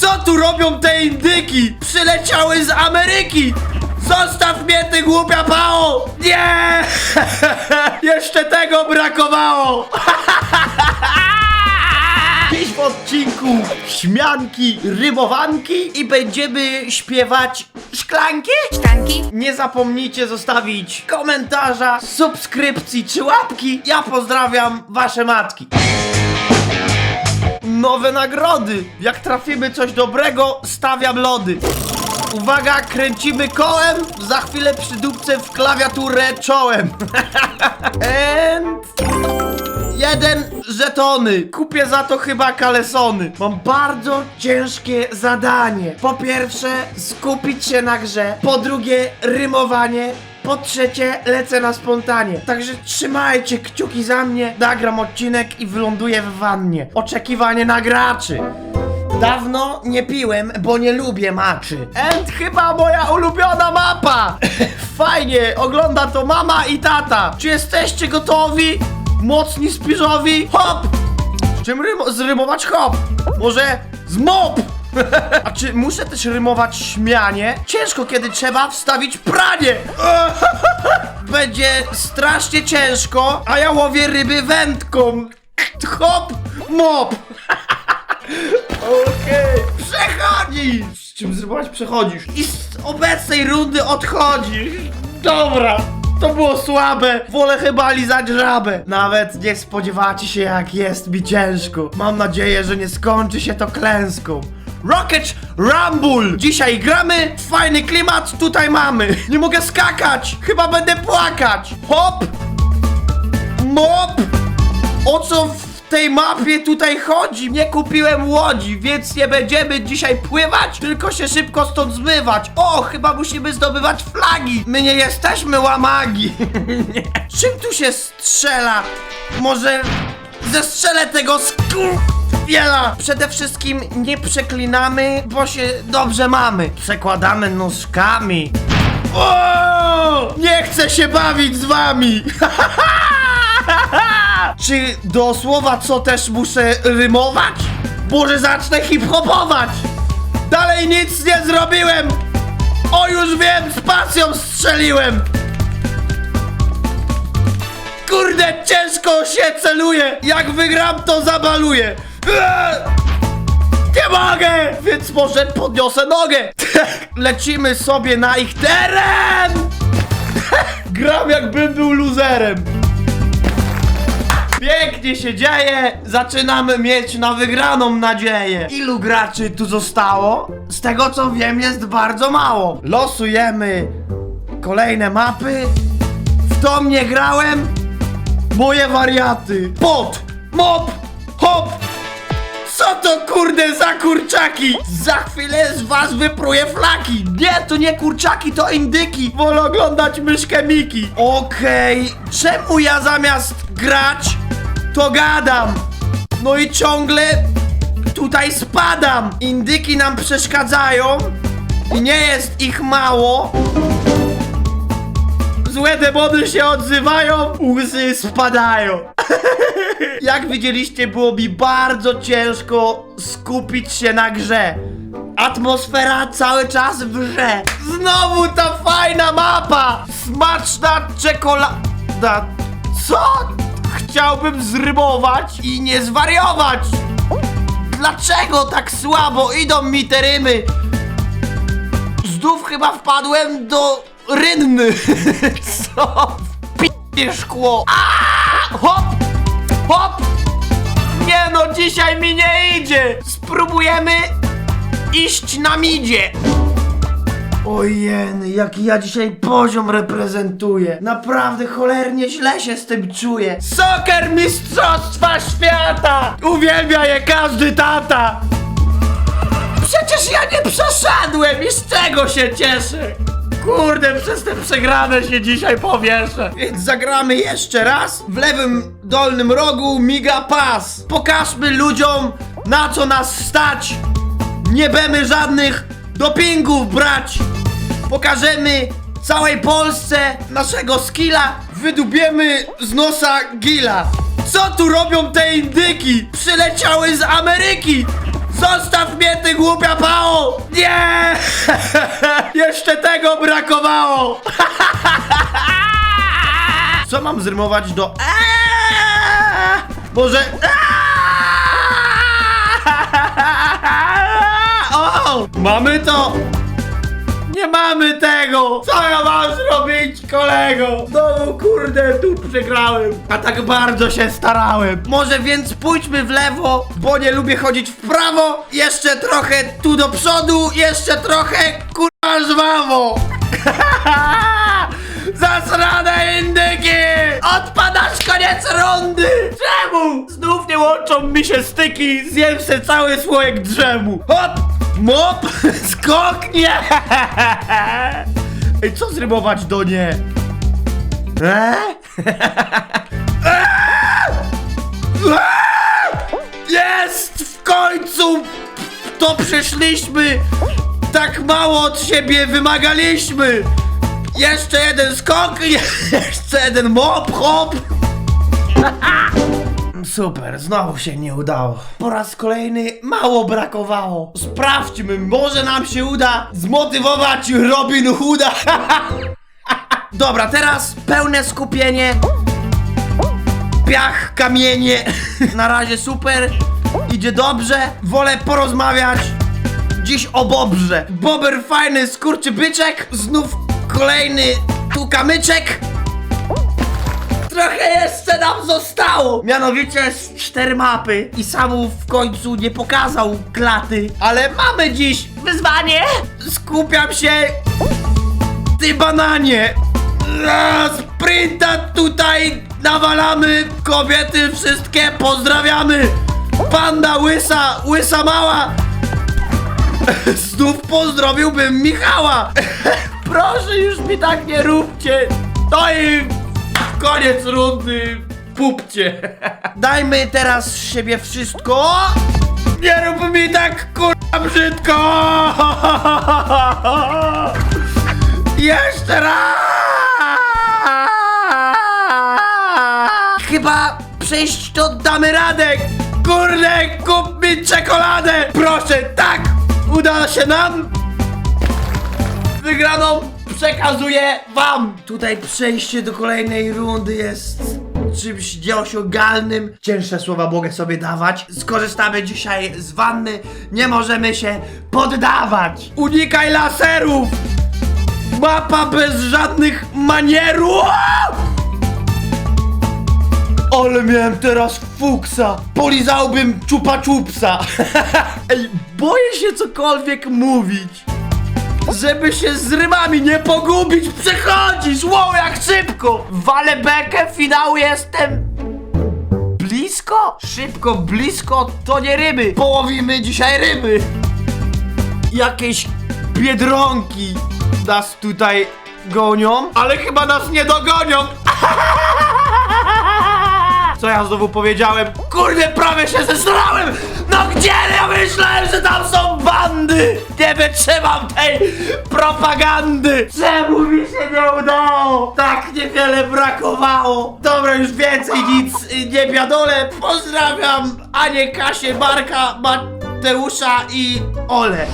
Co tu robią te indyki? Przyleciały z Ameryki! Zostaw mnie, ty głupia pało! Nie! Jeszcze tego brakowało! Dziś w odcinku śmianki, rymowanki i będziemy śpiewać szklanki? Szklanki? Nie zapomnijcie zostawić komentarza, subskrypcji czy łapki. Ja pozdrawiam wasze matki. Nowe nagrody. Jak trafimy coś dobrego, stawiam lody. Uwaga, kręcimy kołem. Za chwilę przydupcę w klawiaturę czołem. And... Jeden żetony. Kupię za to chyba kalesony. Mam bardzo ciężkie zadanie. Po pierwsze, skupić się na grze. Po drugie, rymowanie. Po trzecie, lecę na spontanie. Także trzymajcie kciuki za mnie. Nagram odcinek i wyląduję w wannie. Oczekiwanie na graczy. Dawno nie piłem, bo nie lubię maczy. And chyba moja ulubiona mapa! Fajnie, ogląda to mama i tata. Czy jesteście gotowi? Mocni spiżowi? Hop! Czym rymo zrymować hop? Może z mop? A czy muszę też rymować śmianie? Ciężko, kiedy trzeba wstawić pranie! Będzie strasznie ciężko, a ja łowię ryby wędką. Hop! Mop! Okej. Przechodzisz! Z czym zrymować przechodzisz? I z obecnej rundy odchodzisz. Dobra. To było słabe. Wolę chyba lizać żabę. Nawet nie spodziewacie się, jak jest mi ciężko. Mam nadzieję, że nie skończy się to klęską. Rocket Rumble! Dzisiaj gramy, fajny klimat tutaj mamy. Nie mogę skakać, chyba będę płakać. Hop! Mop! O co w tej mapie tutaj chodzi? Nie kupiłem łodzi, więc nie będziemy dzisiaj pływać, tylko się szybko stąd zmywać. O, chyba musimy zdobywać flagi. My nie jesteśmy łamagi. Nie. Czym tu się strzela? Może zestrzelę tego skurwiela. Przede wszystkim nie przeklinamy, bo się dobrze mamy. Przekładamy nóżkami. O! Nie chcę się bawić z wami! Czy do słowa co też muszę rymować? Może zacznę hip-hopować! Dalej nic nie zrobiłem! O już wiem, spacją strzeliłem! Kurde, ciężko się celuje! Jak wygram, to zabaluję! Nie mogę! Więc może podniosę nogę! Lecimy sobie na ich teren! Gram jakbym był luzerem! Pięknie się dzieje! Zaczynamy mieć na wygraną nadzieję! Ilu graczy tu zostało? Z tego co wiem jest bardzo mało. Losujemy kolejne mapy. W to nie grałem. Moje wariaty. Pot! Mop! Hop! Co to kurde za kurczaki? Za chwilę z was wypruję flaki. Nie, to nie kurczaki, to indyki. Wolę oglądać myszkę Miki. Okej, czemu ja zamiast grać, to gadam? No i ciągle tutaj spadam. Indyki nam przeszkadzają i nie jest ich mało. Złe demony się odzywają, łzy spadają. Jak widzieliście, było mi bardzo ciężko skupić się na grze. Atmosfera cały czas wrze. Znowu ta fajna mapa! Smaczna czekolada. Co? Chciałbym zrymować i nie zwariować. Dlaczego tak słabo idą mi te rymy? Znów chyba wpadłem do rynny. Co? P***ie szkło. A! Hop! Hop! Nie no, dzisiaj mi nie idzie! Spróbujemy iść na midzie! Ojeny, jaki ja dzisiaj poziom reprezentuję. Naprawdę cholernie źle się z tym czuję. Soker Mistrzostwa Świata! Uwielbia je każdy tata! Przecież ja nie przeszedłem i z czego się cieszę? Kurde, przez te przegrane się dzisiaj powieszę. Więc zagramy jeszcze raz. W lewym dolnym rogu miga pas. Pokażmy ludziom, na co nas stać. Nie będziemy żadnych dopingów brać. Pokażemy całej Polsce naszego skilla. Wydubiemy z nosa gila. Co tu robią te indyki? Przyleciały z Ameryki. Zostaw mnie, ty głupia pało! Nie! Jeszcze tego brakowało! Co mam zrymować do eee? Eee? O! Mamy to! Nie mamy tego! Co ja mam zrobić, kolego? Znowu kurde, tu przegrałem. A tak bardzo się starałem. Może więc pójdźmy w lewo, bo nie lubię chodzić w prawo. Jeszcze trochę tu do przodu, jeszcze trochę kurwa żwawo. Zasrane indyki! Odpadasz koniec rundy! Czemu? Znów nie łączą mi się styki, zjem se cały słoik drzemu. Hop! Mop! Skok! Nie! Ej, co zrymować do nie? Eee? Jest! W końcu! To przeszliśmy! Tak mało od siebie wymagaliśmy! Jeszcze jeden skok! Jeszcze jeden mop, hop! Super, znowu się nie udało. Po raz kolejny mało brakowało. Sprawdźmy, może nam się uda zmotywować Robin Hooda. Dobra, teraz pełne skupienie. Piach, kamienie. Na razie super. Idzie dobrze. Wolę porozmawiać dziś o Bobrze. Bober fajny skurczybyczek. Znów kolejny tu kamyczek. Trochę jeszcze nam zostało! Mianowicie z cztery mapy i samu w końcu nie pokazał klaty. Ale mamy dziś wyzwanie! Skupiam się! Ty bananie! A, Sprinta tutaj nawalamy! Kobiety wszystkie pozdrawiamy! Panda łysa, łysa mała! Znów pozdrowiłbym Michała! Proszę już mi tak nie róbcie! To i koniec rundy, pupcie! Dajmy teraz z siebie wszystko! Nie rób mi tak kurwa brzydko! Jeszcze raz! Chyba przejść to damy radę! Kurde, kup mi czekoladę! Proszę, tak! Uda się nam! Wygraną przekazuję wam! Tutaj przejście do kolejnej rundy jest czymś nieosiągalnym. Cięższe słowa mogę sobie dawać. Skorzystamy dzisiaj z wanny. Nie możemy się poddawać. Unikaj laserów! Mapa bez żadnych manierów! Ale miałem teraz fuksa! Polizałbym czupa czupsa! Ej, boję się cokolwiek mówić! Żeby się z rymami nie pogubić, przechodzisz! Wow, jak szybko! Walę bekę, finału jestem... Blisko? Szybko, blisko, to nie ryby! Połowimy dzisiaj ryby! Jakieś biedronki nas tutaj gonią, ale chyba nas nie dogonią! Co ja znowu powiedziałem? Kurde, prawie się zesrałem! No gdzie? Ja myślałem, że tam są! Nie wytrzymam tej propagandy! Czemu mi się nie udało? Tak niewiele brakowało! Dobra, już więcej nic nie biadolę. Pozdrawiam Anię, Kasię, Marka, Mateusza i Ole.